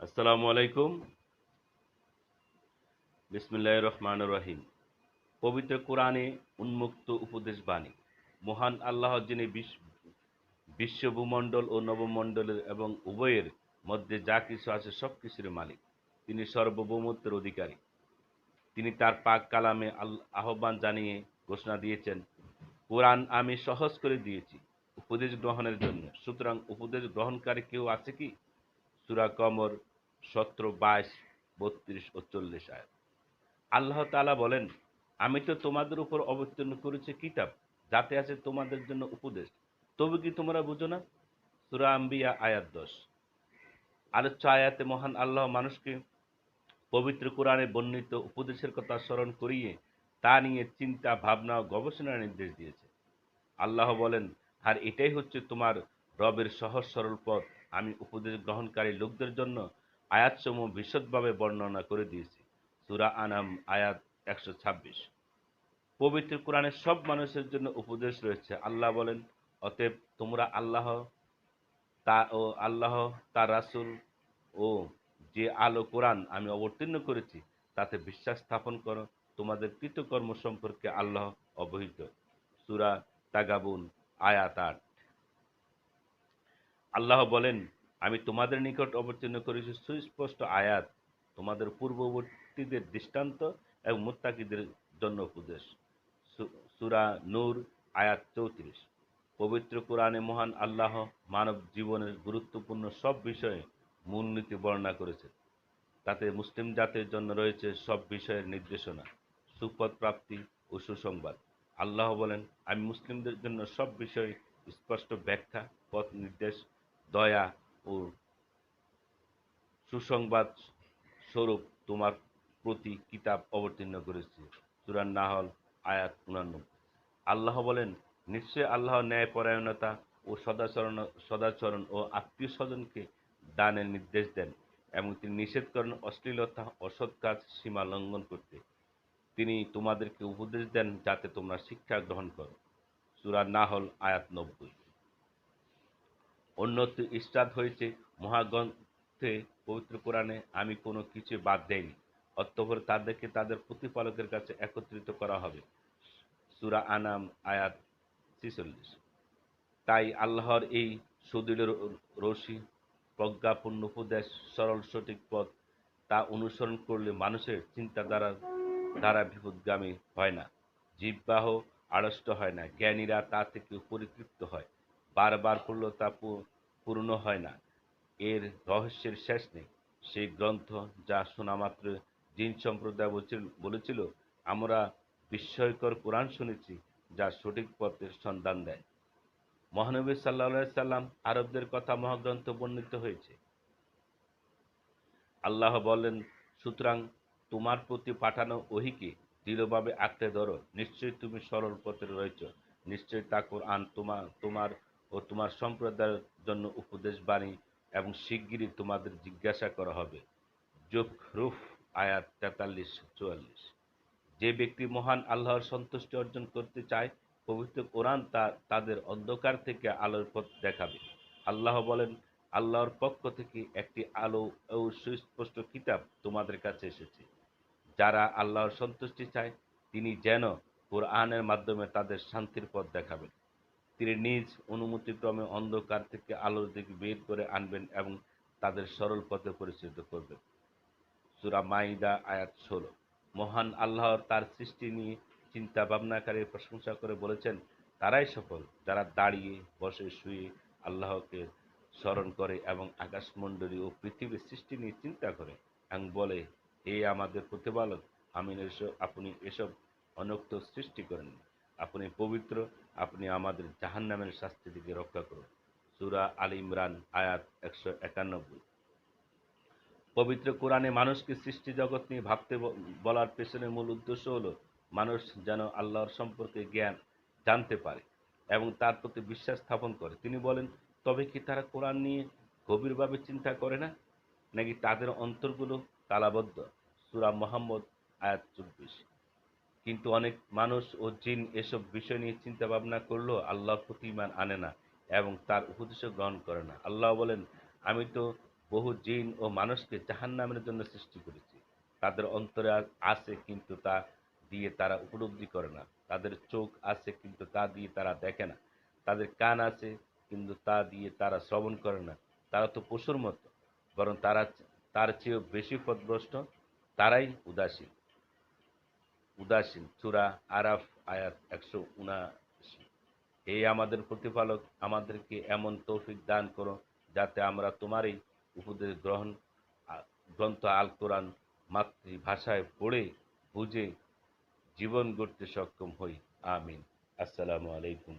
আসসালামু আলাইকুম। বিসমিল্লাহ রহমান রহিম। পবিত্র কোরআনে উন্মুক্ত উপদেশ বাণী। মহান আল্লাহ যিনি বিশ্ব ভূমণ্ডল ও নবমণ্ডলের এবং উভয়ের মধ্যে যা কিছু আছে সব কিছুর মালিক। তিনি সর্বভৌমত্বের অধিকারী। তিনি তার পাক কালামে আহ্বান জানিয়ে ঘোষণা দিয়েছেন, কোরআন আমি সহজ করে দিয়েছি। উপদেশ গ্রহণের জন্য। সুতরাং উপদেশ গ্রহণকারী কেউ আছে কি? সুরা কমর সতেরো, বাইশ, বত্রিশ ও চল্লিশ আয় আল্লাহ তাআলা বলেন, আমি তো তোমাদের উপর অবতীর্ণ করেছি কিতাব, যাতে আছে তোমাদের জন্য উপদেশ। তবে কি তোমরা বুঝো না? সুরা আম্বিয়া আয়াত দশ। আলোচ্য আয়াতে মহান আল্লাহ মানুষকে পবিত্র কোরআনে বর্ণিত উপদেশের কথা স্মরণ করিয়ে তা নিয়ে চিন্তা, ভাবনা ও গবেষণার নির্দেশ দিয়েছে। আল্লাহ বলেন আর এটাই হচ্ছে তোমার রবের সহজ সরল পথ। আমি উপদেশ গ্রহণকারী লোকদের জন্য আয়াতসমূহ বিশদভাবে বর্ণনা করে দিয়েছি। সুরা আনাম, আয়াত একশো ছাব্বিশ। পবিত্র কোরআনের সব মানুষের জন্য উপদেশ রয়েছে। আল্লাহ বলেন, অতএব তোমরা আল্লাহ, তা ও আল্লাহ, তার রাসূল ও যে আলো কোরআন আমি অবতীর্ণ করেছি, তাতে বিশ্বাস স্থাপন করো। তোমাদের কৃতকর্ম সম্পর্কে আল্লাহ অবহিত। সুরা তাগাবুন। আয়াত আট আল্লাহ বলেন, আমি তোমাদের নিকট অবতীর্ণ করেছি সুস্পষ্ট আয়াত। তোমাদের পূর্ববর্তীদের দৃষ্টান্ত এবং মুত্তাকিদের জন্য উপদেশ। সূরা নূর, আয়াত চৌত্রিশ। পবিত্র কোরআনে মহান আল্লাহ মানব জীবনের গুরুত্বপূর্ণ সব বিষয়ে মূলনীতি বর্ণনা করেছে তাতে মুসলিম জাতির জন্য রয়েছে সব বিষয়ের নির্দেশনা, সুপথ প্রাপ্তি ও সুসংবাদ। আল্লাহ বলেন, আমি মুসলিমদের জন্য সব বিষয়ে স্পষ্ট ব্যাখ্যা, পথ নির্দেশ, দয়া ও সুসংবাদ স্বরূপ তোমার প্রতি কিতাব অবতীর্ণ করেছি। সুরান নাহল, আয়াত উনানব্বই। আল্লাহ বলেন, নিশ্চয় আল্লাহ ন্যায়পরায়ণতা ও সদাচরণ সদাচরণ ও আত্মীয় স্বজনকে দানের নির্দেশ দেন, এবং তিনি নিষেধ করেন অশ্লীলতা, অসৎ কাজ সীমা লঙ্ঘন করতে তিনি তোমাদেরকে উপদেশ দেন যাতে তোমরা শিক্ষা গ্রহণ করো। সুরা নাহল, আয়াত নব্বই। অন্যত্র ইস্টাদ হয়েছে, মহাগ্রন্থে পবিত্র কোরআনে আমি কোনো কিছু বাদ দেইনি। অতঃপর তাদেরকে তাদের প্রতিপালকের কাছে একত্রিত করা হবে। সুরা আনাম, আয়াত ছিচল্লিশ। তাই আল্লাহর এই সুদৃঢ় রশি প্রজ্ঞাপূর্ণ উপদেশ, সরল সঠিক পথ, তা অনুসরণ করলে মানুষের চিন্তাধারা দ্বারা বিপদগামী হয় না। জীববাহ আড়ষ্ট হয় না। জ্ঞানীরা তা থেকে পরিতৃপ্ত হয়। বারবার পড়ল তা পূর্ণ হয় না। এর রহস্যের শেষ নেই। সেই গ্রন্থ যা শোনা মাত্র জিন সম্প্রদায় বলছিল- আমরা বিস্ময়কর কোরআন শুনেছি যা সঠিক পথের সন্ধান দেয়। মহানবী সাল্লাহ সাল্লাম আরবদের কথা মহাগ্রন্থ বর্ণিত হয়েছে। আল্লাহ বলেন, সুতরাং তোমার প্রতি পাঠানো ওহিকে দৃঢ়ভাবে আঁকড়ে ধরো। নিশ্চয়ই তুমি সরল পথে রয়েছ। নিশ্চয়ই তা কোরআন তোমার তোমার ও তোমার সম্প্রদায়ের জন্য উপদেশ বাণী এবং শিগগিরই তোমাদের জিজ্ঞাসা করা হবে। জুখরুফ আয়াত তেতাল্লিশ, চুয়াল্লিশ। যে ব্যক্তি মহান আল্লাহর সন্তুষ্টি অর্জন করতে চায়, পবিত্র কোরআন তা, তাদের অন্ধকার থেকে আলোর পথ দেখাবে। আল্লাহ বলেন, আল্লাহর পক্ষ থেকে একটি আলো ও সুস্পষ্ট কিতাব তোমাদের কাছে এসেছে। যারা আল্লাহর সন্তুষ্টি চায়, তিনি যেন কোরআনের মাধ্যমে তাদের শান্তির পথ দেখাবেন। তিনি নিজ অনুমতিক্রমে অন্ধকার থেকে আলোর দিকে বের করে আনবেন এবং তাদের সরল পথে পরিচালিত করবেন। সুরা মাইদা, আয়াত ষোলো। মহান আল্লাহ তার সৃষ্টি নিয়ে চিন্তা ভাবনাকারী প্রশংসা করে বলেছেন, তারাই সফল যারা দাঁড়িয়ে, বসে, শুয়ে আল্লাহকে স্মরণ করে এবং আকাশমণ্ডলী ও পৃথিবীর সৃষ্টি নিয়ে চিন্তা করে এবং বলে হে আমাদের প্রতিপালক। আমি এসব আপনি এসব অনক্ত সৃষ্টি করেন। আপনি পবিত্র, আপনি আমাদের জাহান্নামের শাস্তি থেকে রক্ষা করুন। সুরা আল ইমরান, আয়াত একশো একানব্বই। পবিত্র কোরআনে মানুষকে সৃষ্টি জগৎ নিয়ে ভাবতে বলার পেছনে মূল উদ্দেশ্য হলো মানুষ যেন আল্লাহর সম্পর্কে জ্ঞান জানতে পারে এবং তার প্রতি বিশ্বাস স্থাপন করে। তিনি বলেন, তবে কি তারা কোরআন নিয়ে গভীরভাবে চিন্তা করে না? নাকি তাদের অন্তরগুলো তালাবদ্ধ সুরা মোহাম্মদ, আয়াত চব্বিশ। কিন্তু অনেক মানুষ ও জিন এসব বিষয় নিয়ে চিন্তা ভাবনা করলেও আল্লাহর প্রতি ইমান আনে না এবং তার উপদেশ গ্রহণ করে না। আল্লাহ বলেন, আমি তো বহু জিন ও মানুষকে জাহান্নামের জন্য সৃষ্টি করেছি। তাদের অন্তরে আছে কিন্তু তা দিয়ে তারা উপলব্ধি করে না। তাদের চোখ আছে কিন্তু তা দিয়ে তারা দেখে না। তাদের কান আছে কিন্তু তা দিয়ে তারা শ্রবণ করে না। তারা তো পশুর মতো, বরং তারা তার চেয়েও বেশি পথভ্রষ্ট তারাই উদাসীন। উদাসীন চূড়া আরাফ, আয়াত একশো উনাশি হে আমাদের প্রতিপালক, আমাদেরকে এমন তৌফিক দান করো যাতে আমরা তোমারই উপদেশ গ্রহণ গ্রন্থ আল কোরআন মাতৃভাষায় পড়ে, বুঝে, জীবন গড়তে সক্ষম হই। আমিন। আসসালামু আলাইকুম